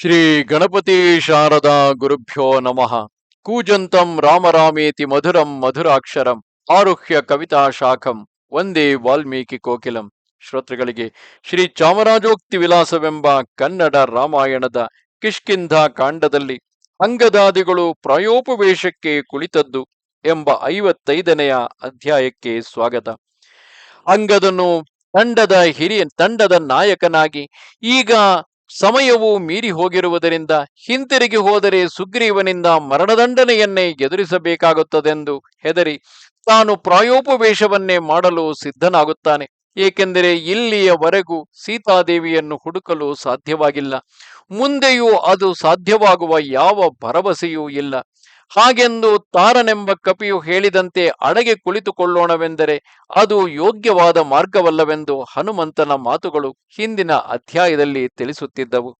ಶ್ರೀ ಗಣಪತಿ ಶಾರದಾ ಗುರುಭ್ಯೋ ನಮಃ. ಕೂಜಂತಂ ರಾಮರಾಮೇತಿ ಮಧುರಂ ಮಧುರಾಕ್ಷರಂ ಆರುಹ್ಯ ಕವಿತಾ ಶಾಖಂ ಒಂದೇ ವಾಲ್ಮೀಕಿ ಕೋಕಿಲಂ. ಶ್ರೋತೃಗಳಿಗೆ ಶ್ರೀ ಚಾಮರಾಜೋಕ್ತಿ ವಿಲಾಸವೆಂಬ ಕನ್ನಡ ರಾಮಾಯಣದ ಕಿಷ್ಕಿಂಧ ಕಾಂಡದಲ್ಲಿ ಅಂಗದಾದಿಗಳು ಪ್ರಾಯೋಪವೇಶಕ್ಕೆ ಕುಳಿತದ್ದು ಎಂಬ ಐವತ್ತೈದನೆಯ ಅಧ್ಯಾಯಕ್ಕೆ ಸ್ವಾಗತ. ಅಂಗದನು ತಂಡದ ಹಿರಿಯ ತಂಡದ ನಾಯಕನಾಗಿ ಈಗ ಸಮಯವು ಮೀರಿ ಹೋಗಿರುವುದರಿಂದ ಹಿಂತಿರುಗಿ ಹೋದರೆ ಸುಗ್ರೀವನಿಂದ ಮರಣದಂಡನೆಯನ್ನೇ ಎದುರಿಸಬೇಕಾಗುತ್ತದೆಂದು ಹೆದರಿ ತಾನು ಪ್ರಾಯೋಪವೇಶವನ್ನೇ ಮಾಡಲು ಸಿದ್ಧನಾಗುತ್ತಾನೆ. ಏಕೆಂದರೆ ಇಲ್ಲಿಯವರೆಗೂ ಸೀತಾದೇವಿಯನ್ನು ಹುಡುಕಲು ಸಾಧ್ಯವಾಗಿಲ್ಲ. ಮುಂದೆಯೂ ಅದು ಸಾಧ್ಯವಾಗುವ ಯಾವ ಭರವಸೆಯೂ ಇಲ್ಲ. ಹಾಗೆಂದು ತಾರನೆಂಬ ಕಪಿಯು ಹೇಳಿದಂತೆ ಅಡಗೆ ಕುಳಿತುಕೊಳ್ಳೋಣವೆಂದರೆ ಅದು ಯೋಗ್ಯವಾದ ಮಾರ್ಗವಲ್ಲವೆಂದು ಹನುಮಂತನ ಮಾತುಗಳು ಹಿಂದಿನ ಅಧ್ಯಾಯದಲ್ಲಿ ತಿಳಿಸುತ್ತಿದ್ದವು.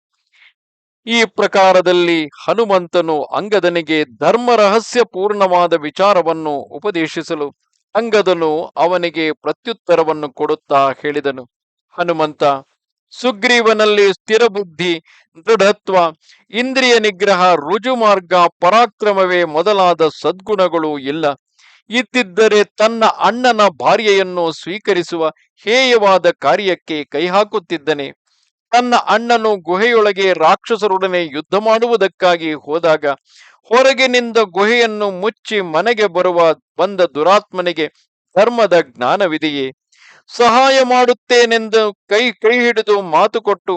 ಈ ಪ್ರಕಾರದಲ್ಲಿ ಹನುಮಂತನು ಅಂಗದನಿಗೆ ಧರ್ಮ ರಹಸ್ಯ ಪೂರ್ಣವಾದ ವಿಚಾರವನ್ನು ಉಪದೇಶಿಸಲು ಅಂಗದನು ಅವನಿಗೆ ಪ್ರತ್ಯುತ್ತರವನ್ನು ಕೊಡುತ್ತಾ ಹೇಳಿದನು. ಹನುಮಂತ ಸುಗ್ರೀವನಲ್ಲಿ ಸ್ಥಿರ ಬುದ್ಧಿ, ದೃಢತ್ವ, ಇಂದ್ರಿಯ ನಿಗ್ರಹ ರುಜುಮಾರ್ಗ ಪರಾಕ್ರಮವೇ ಮೊದಲಾದ ಸದ್ಗುಣಗಳು ಇಲ್ಲ. ಇತ್ತಿದ್ದರೆ ತನ್ನ ಅಣ್ಣನ ಭಾರ್ಯೆಯನ್ನು ಸ್ವೀಕರಿಸುವ ಹೇಯವಾದ ಕಾರ್ಯಕ್ಕೆ ಕೈ ಹಾಕುತ್ತಿದ್ದನೆ ತನ್ನ ಅಣ್ಣನು ಗುಹೆಯೊಳಗೆ ರಾಕ್ಷಸರೊಡನೆ ಯುದ್ಧ ಮಾಡುವುದಕ್ಕಾಗಿ ಹೋದಾಗ ಹೊರಗಿನಿಂದ ಗುಹೆಯನ್ನು ಮುಚ್ಚಿ ಮನೆಗೆ ಬರುವ ಬಂದ ದುರಾತ್ಮನಿಗೆ ಧರ್ಮದ ಜ್ಞಾನವಿದೆಯೇ? ಸಹಾಯ ಮಾಡುತ್ತೇನೆಂದು ಕೈ ಕೈ ಹಿಡಿದು ಮಾತು ಕೊಟ್ಟು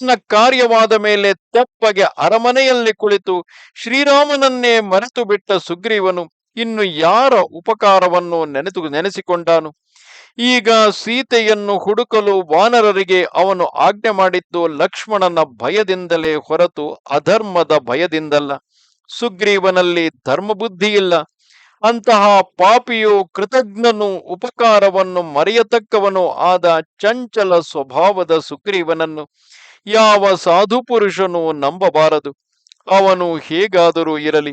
ತನ್ನ ಕಾರ್ಯವಾದ ಮೇಲೆ ತೆಪ್ಪಗೆ ಅರಮನೆಯಲ್ಲಿ ಕುಳಿತು ಶ್ರೀರಾಮನನ್ನೇ ಮರೆತು ಬಿಟ್ಟ ಸುಗ್ರೀವನು ಇನ್ನು ಯಾರ ಉಪಕಾರವನ್ನು ನೆನೆತು ನೆನೆಸಿಕೊಂಡಾನು? ಈಗ ಸೀತೆಯನ್ನು ಹುಡುಕಲು ವಾನರರಿಗೆ ಅವನು ಆಜ್ಞೆ ಮಾಡಿದ್ದು ಲಕ್ಷ್ಮಣನ ಭಯದಿಂದಲೇ ಹೊರತು ಅಧರ್ಮದ ಭಯದಿಂದಲ್ಲ. ಸುಗ್ರೀವನಲ್ಲಿ ಧರ್ಮಬುದ್ಧಿ ಇಲ್ಲ ಅಂತಹ ಪಾಪಿಯು ಕೃತಜ್ಞನು ಉಪಕಾರವನ್ನು ಮರೆಯತಕ್ಕವನು ಆದ ಚಂಚಲ ಸ್ವಭಾವದ ಸುಗ್ರೀವನನ್ನು ಯಾವ ಸಾಧು ಪುರುಷನು ನಂಬಬಾರದು. ಅವನು ಹೇಗಾದರೂ ಇರಲಿ.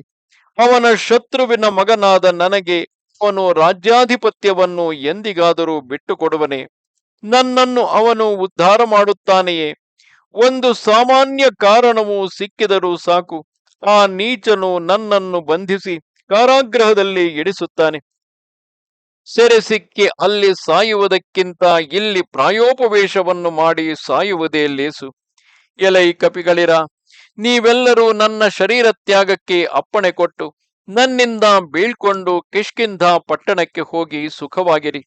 ಅವನ ಶತ್ರುವಿನ ಮಗನಾದ ನನಗೆ ಅವನು ರಾಜ್ಯಾಧಿಪತ್ಯವನ್ನು ಎಂದಿಗಾದರೂ ಬಿಟ್ಟುಕೊಡುವನೆ. ನನ್ನನ್ನು ಅವನು ಉದ್ಧಾರ ಮಾಡುತ್ತಾನೆಯೇ? ಒಂದು ಸಾಮಾನ್ಯ ಕಾರಣವು ಸಿಕ್ಕಿದರೂ ಸಾಕು. ಆ ನೀಚನು ನನ್ನನ್ನು ಬಂಧಿಸಿ ಕಾರಾಗೃಹದಲ್ಲಿ ಇಡಿಸುತ್ತಾನೆ. ಸೆರೆ ಸಿಕ್ಕಿ ಅಲ್ಲಿ ಸಾಯುವುದಕ್ಕಿಂತ ಇಲ್ಲಿ ಪ್ರಾಯೋಪವೇಶವನ್ನು ಮಾಡಿ ಸಾಯುವುದೇ ಲೇಸು. ಎಲೈ ಕಪಿಗಳಿರ, ನೀವೆಲ್ಲರೂ ನನ್ನ ಶರೀರ ತ್ಯಾಗಕ್ಕೆ ಅಪ್ಪಣೆ ಕೊಟ್ಟು ನನ್ನಿಂದ ಬೀಳ್ಕೊಂಡು ಕಿಷ್ಕಿಂದ ಪಟ್ಟಣಕ್ಕೆ ಹೋಗಿ ಸುಖವಾಗಿರಿ.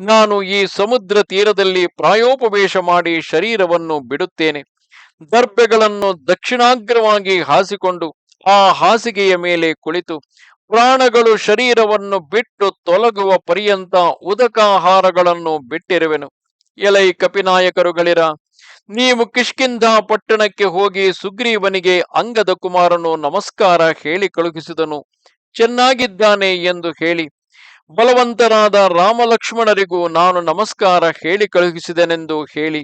ನಾನು ಈ ಸಮುದ್ರ ತೀರದಲ್ಲಿ ಪ್ರಾಯೋಪವೇಶ ಮಾಡಿ ಶರೀರವನ್ನು ಬಿಡುತ್ತೇನೆ. ದರ್ಬೆಗಳನ್ನು ದಕ್ಷಿಣಾಗ್ರವಾಗಿ ಹಾಸಿಕೊಂಡು ಆ ಹಾಸಿಗೆಯ ಮೇಲೆ ಕುಳಿತು ಪ್ರಾಣಗಳು ಶರೀರವನ್ನು ಬಿಟ್ಟು ತೊಲಗುವ ಪರ್ಯಂತ ಉದಕಾಹಾರಗಳನ್ನು ಬಿಟ್ಟಿರುವೆನು. ಎಲೈ ಕಪಿನಾಯಕರುಗಳಿರ, ನೀವು ಕಿಷ್ಕಿಂಧ ಪಟ್ಟಣಕ್ಕೆ ಹೋಗಿ ಸುಗ್ರೀವನಿಗೆ ಅಂಗದ ಕುಮಾರನು ನಮಸ್ಕಾರ ಹೇಳಿ ಕಳುಹಿಸಿದನು. ಚೆನ್ನಾಗಿದ್ದಾನೆ ಎಂದು ಹೇಳಿ, ಬಲವಂತರಾದ ರಾಮಲಕ್ಷ್ಮಣರಿಗೂ ನಾನು ನಮಸ್ಕಾರ ಹೇಳಿ ಕಳುಹಿಸಿದೆನೆಂದು ಹೇಳಿ,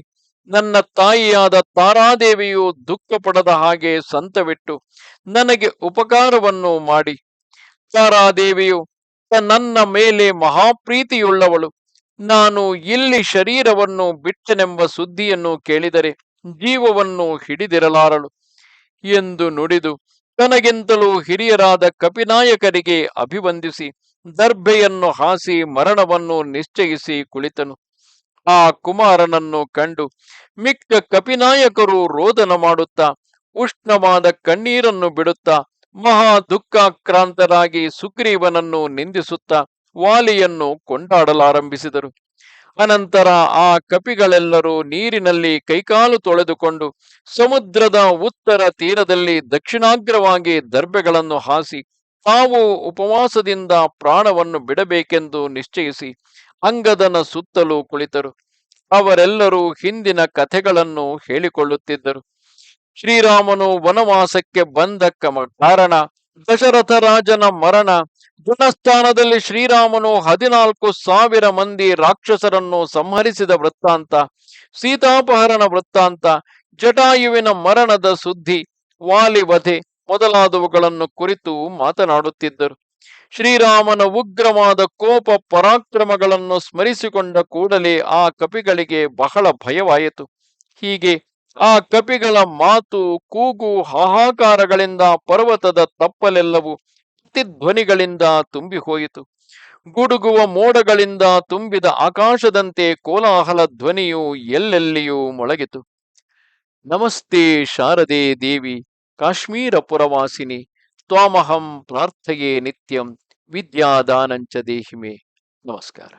ನನ್ನ ತಾಯಿಯಾದ ತಾರಾದೇವಿಯು ದುಃಖ ಪಡದ ಹಾಗೆ ಸಂತವಿಟ್ಟು, ನನಗೆ ಉಪಕಾರವನ್ನು ಮಾಡಿ. ತಾರಾದೇವಿಯು ನನ್ನ ಮೇಲೆ ಮಹಾಪ್ರೀತಿಯುಳ್ಳವಳು. ನಾನು ಇಲ್ಲಿ ಶರೀರವನ್ನು ಬಿಟ್ಟನೆಂಬ ಸುದ್ದಿಯನ್ನು ಕೇಳಿದರೆ ಜೀವವನ್ನು ಹಿಡಿದಿರಲಾರಳು ಎಂದು ನುಡಿದು ತನಗಿಂತಲೂ ಹಿರಿಯರಾದ ಕಪಿನಾಯಕರಿಗೆ ಅಭಿವಂದಿಸಿ ದರ್ಭೆಯನ್ನು ಹಾಸಿ ಮರಣವನ್ನು ನಿಶ್ಚಯಿಸಿ ಕುಳಿತನು. ಆ ಕುಮಾರನನ್ನು ಕಂಡು ಮಿಕ್ಕ ಕಪಿನಾಯಕರು ರೋದನ ಮಾಡುತ್ತಾ ಉಷ್ಣವಾದ ಕಣ್ಣೀರನ್ನು ಬಿಡುತ್ತಾ ಮಹಾ ದುಃಖಾಕ್ರಾಂತರಾಗಿ ಸುಗ್ರೀವನನ್ನು ನಿಂದಿಸುತ್ತಾ ವಾಲಿಯನ್ನು ಕೊಂಡಾಡಲಾರಂಭಿಸಿದರು. ಅನಂತರ ಆ ಕಪಿಗಳೆಲ್ಲರೂ ನೀರಿನಲ್ಲಿ ಕೈಕಾಲು ತೊಳೆದುಕೊಂಡು ಸಮುದ್ರದ ಉತ್ತರ ತೀರದಲ್ಲಿ ದಕ್ಷಿಣಾಗ್ರವಾಗಿ ದರ್ಬೆಗಳನ್ನು ಹಾಸಿ ತಾವು ಉಪವಾಸದಿಂದ ಪ್ರಾಣವನ್ನು ಬಿಡಬೇಕೆಂದು ನಿಶ್ಚಯಿಸಿ ಅಂಗದನ ಸುತ್ತಲೂ ಕುಳಿತರು. ಅವರೆಲ್ಲರೂ ಹಿಂದಿನ ಕಥೆಗಳನ್ನು ಹೇಳಿಕೊಳ್ಳುತ್ತಿದ್ದರು. ಶ್ರೀರಾಮನು ವನವಾಸಕ್ಕೆ ಬಂದ ಕಾರಣ ದಶರಥ ರಾಜನ ಮರಣ. ಗುಣಸ್ಥಾನದಲ್ಲಿ ಶ್ರೀರಾಮನು ಹದಿನಾಲ್ಕು ಸಾವಿರ ಮಂದಿ ರಾಕ್ಷಸರನ್ನು ಸಂಹರಿಸಿದ ವೃತ್ತಾಂತ, ಸೀತಾಪಹರಣ ವೃತ್ತಾಂತ, ಜಟಾಯುವಿನ ಮರಣದ ಸುದ್ದಿ ವಾಲಿವಧೆ ಮೊದಲಾದವುಗಳನ್ನು ಕುರಿತು ಮಾತನಾಡುತ್ತಿದ್ದರು. ಶ್ರೀರಾಮನ ಉಗ್ರವಾದ ಕೋಪ ಪರಾಕ್ರಮಗಳನ್ನು ಸ್ಮರಿಸಿಕೊಂಡ ಕೂಡಲೇ ಆ ಕಪಿಗಳಿಗೆ ಬಹಳ ಭಯವಾಯಿತು. ಹೀಗೆ ಆ ಕಪಿಗಳ ಮಾತು, ಕೂಗು ಹಾಹಾಕಾರಗಳಿಂದ ಪರ್ವತದ ತಪ್ಪಲೆಲ್ಲವೂ ಪ್ರತಿಧ್ವನಿಗಳಿಂದ ತುಂಬಿ ಹೋಯಿತು ಗುಡುಗುವ ಮೋಡಗಳಿಂದ ತುಂಬಿದ ಆಕಾಶದಂತೆ ಕೋಲಾಹಲ ಧ್ವನಿಯು ಎಲ್ಲೆಲ್ಲಿಯೂ ಮೊಳಗಿತು. ನಮಸ್ತೆ ಶಾರದೆ ದೇವಿ ಕಾಶ್ಮೀರ ಪುರವಾಸಿನಿ ತ್ವಾಮಹಂ ಪ್ರಾರ್ಥೆಯೇ ನಿತ್ಯಂ, ವಿದ್ಯಾದಾನಂಚ ದೇಹಿಮೆ. ನಮಸ್ಕಾರ.